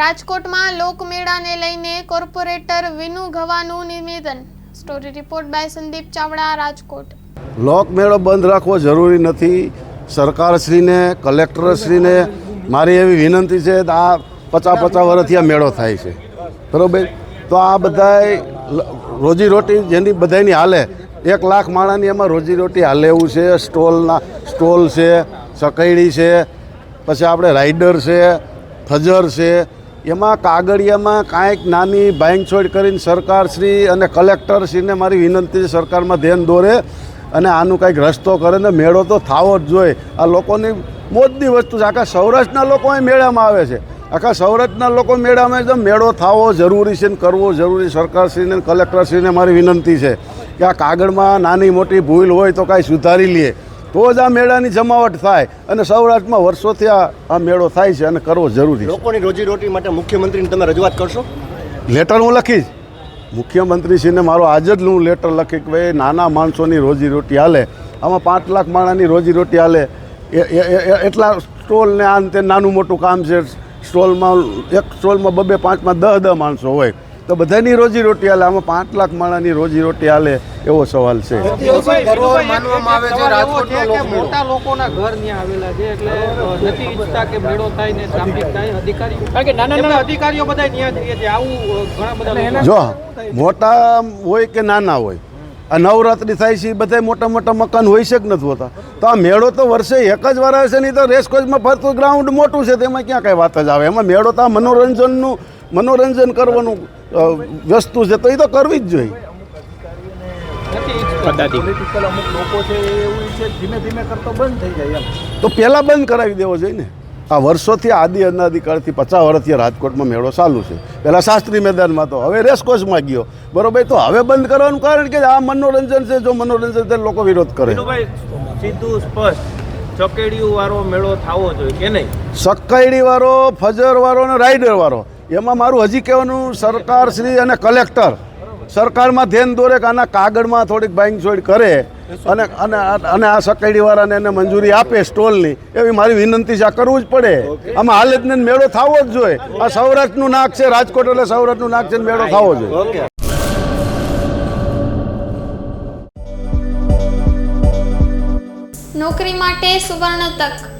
રાજકોટમાં લોકમેળાને લઈને કોર્પોરેટર વિનુ ઘવાનું નિવેદન. Story report by Sandeep Chavda, Rajkot. લોકમેળો બંધ રાખવો જરૂરી નથી. સરકારશ્રીને, કલેક્ટરશ્રીને મારી એવી વિનંતી છે કે આ પચાસ પચાસ વર્ષથી આ મેળો થાય છે. બરાબર? તો આ બધાય રોજીરોટી જેની બધાની હાલે. એક લાખ માણાની એમાં રોજીરોટી હાલે એવું છે, સ્ટોલના, સ્ટોલ છે સકૈડી છે, પછી આપણે રાઈડર છે, ફજર છે એમાં કાગળિયામાં કાંઈક નાની બાંધછોડ કરીને સરકારશ્રી અને કલેક્ટરશ્રીને મારી વિનંતી છે સરકારમાં ધ્યાન દોરે અને આનું કંઈક રસ્તો કરે ને મેળો તો થાવો જ જોઈએ. આ લોકોની મોજની વસ્તુ છે. આખા સૌરાષ્ટ્રના લોકો અહીં મેળામાં આવે છે. આખા સૌરાષ્ટ્રના લોકો મેળામાં એકદમ મેળો થાવો જરૂરી છે ને કરવો જરૂરી. સરકારશ્રીને કલેક્ટરશ્રીને મારી વિનંતી છે કે આ કાગળમાં નાની મોટી ભૂલ હોય તો કાંઈ સુધારી લઈએ તો જ આ મેળાની જમાવટ થાય અને સૌરાષ્ટ્રમાં વર્ષોથી આ આ મેળો થાય છે અને કરવો જરૂરી છે. લોકોની રોજીરોટી માટે મુખ્યમંત્રીને તમે રજૂઆત કરશો? લેટર હું લખીશ. મુખ્યમંત્રીશ્રીને મારો આજે જ હું લેટર લખી કે ભાઈ નાના માણસોની રોજીરોટી હાલે. આમાં પાંચ લાખ માણાની રોજીરોટી હાલે. એટલા સ્ટોલ ને આ નાનું મોટું કામ છે. સ્ટોલમાં એક સ્ટોલમાં બબે પાંચમાં દહ દહ માણસો હોય. તો બધાની રોજીરોટી હાલે. આમાં પાંચ લાખ માણાની રોજીરોટી હાલે એવો સવાલ છે. મોટા લોકોના ઘર ત્યાં આવેલા છે એટલે નથી ઈચ્છતા કે મેળો થાય ને ટ્રાફિક થાય. અધિકારીઓ કારણ કે નાના નાના અધિકારીઓ બધા ત્યાં જ છે. આવું ઘણા બધા જો મોટા હોય કે નાના હોય આ નવરાત્રિ થાય છે એ બધા મોટા મોટા મકાન હોય છે કે નથી હોતા? તો આ મેળો તો વર્ષે એક જ વાર હશે નહીં તો રેસકોચમાં ફરતું ગ્રાઉન્ડ મોટું છે તેમાં ક્યાં કાંઈ વાત જ આવે? એમાં મેળો તો આ મનોરંજનનું મનોરંજન કરવાનું વસ્તુ છે તો એ તો કરવી જ જોઈએ. નથી ઈચ્છતા પોલિટિકલ અમુક લોકો છે એવું છે ધીમે ધીમે કરતો બંધ થઈ જાય એમ. તો પહેલાં બંધ કરાવી દેવો જોઈએ ને. આ વર્ષોથી આદિ અનાદિકાળથી પચાસ વર્ષથી રાજકોટમાં મેળો ચાલુ છે. પહેલાં શાસ્ત્રી મેદાનમાં તો હવે રેસકોચમાં ગયો. બરોબર તો હવે બંધ કરવાનું કારણ કે આ મનોરંજન છે જો મનોરંજન છે લોકો વિરોધ કરે. સીધું સ્પષ્ટ. ચકેડિયું વાળો મેળો થવો જોઈએ કે નહીં? સક્કાઈડી વાળો ફજર વાળો અને રાઈડર વાળો એમાં મારું હજી કહેવાનું સરકાર શ્રી અને કલેક્ટર સરકારમાં ધ્યાન દોરે કે આના કાગળમાં થોડીક બાંધછોડ કરે અને અને અને આ સકડીવાળાને એને મંજૂરી આપે સ્ટોલની એવી મારી વિનંતી છે. આ કરવું જ પડે. આમાં હાલ જ મેળો થવો જ જોઈએ. આ સૌરાષ્ટ્રનું નાક છે રાજકોટ એટલે સૌરાષ્ટ્રનું નાક છે ને મેળો થવો જોઈએ. નોકરી માટે સુવર્ણ તક.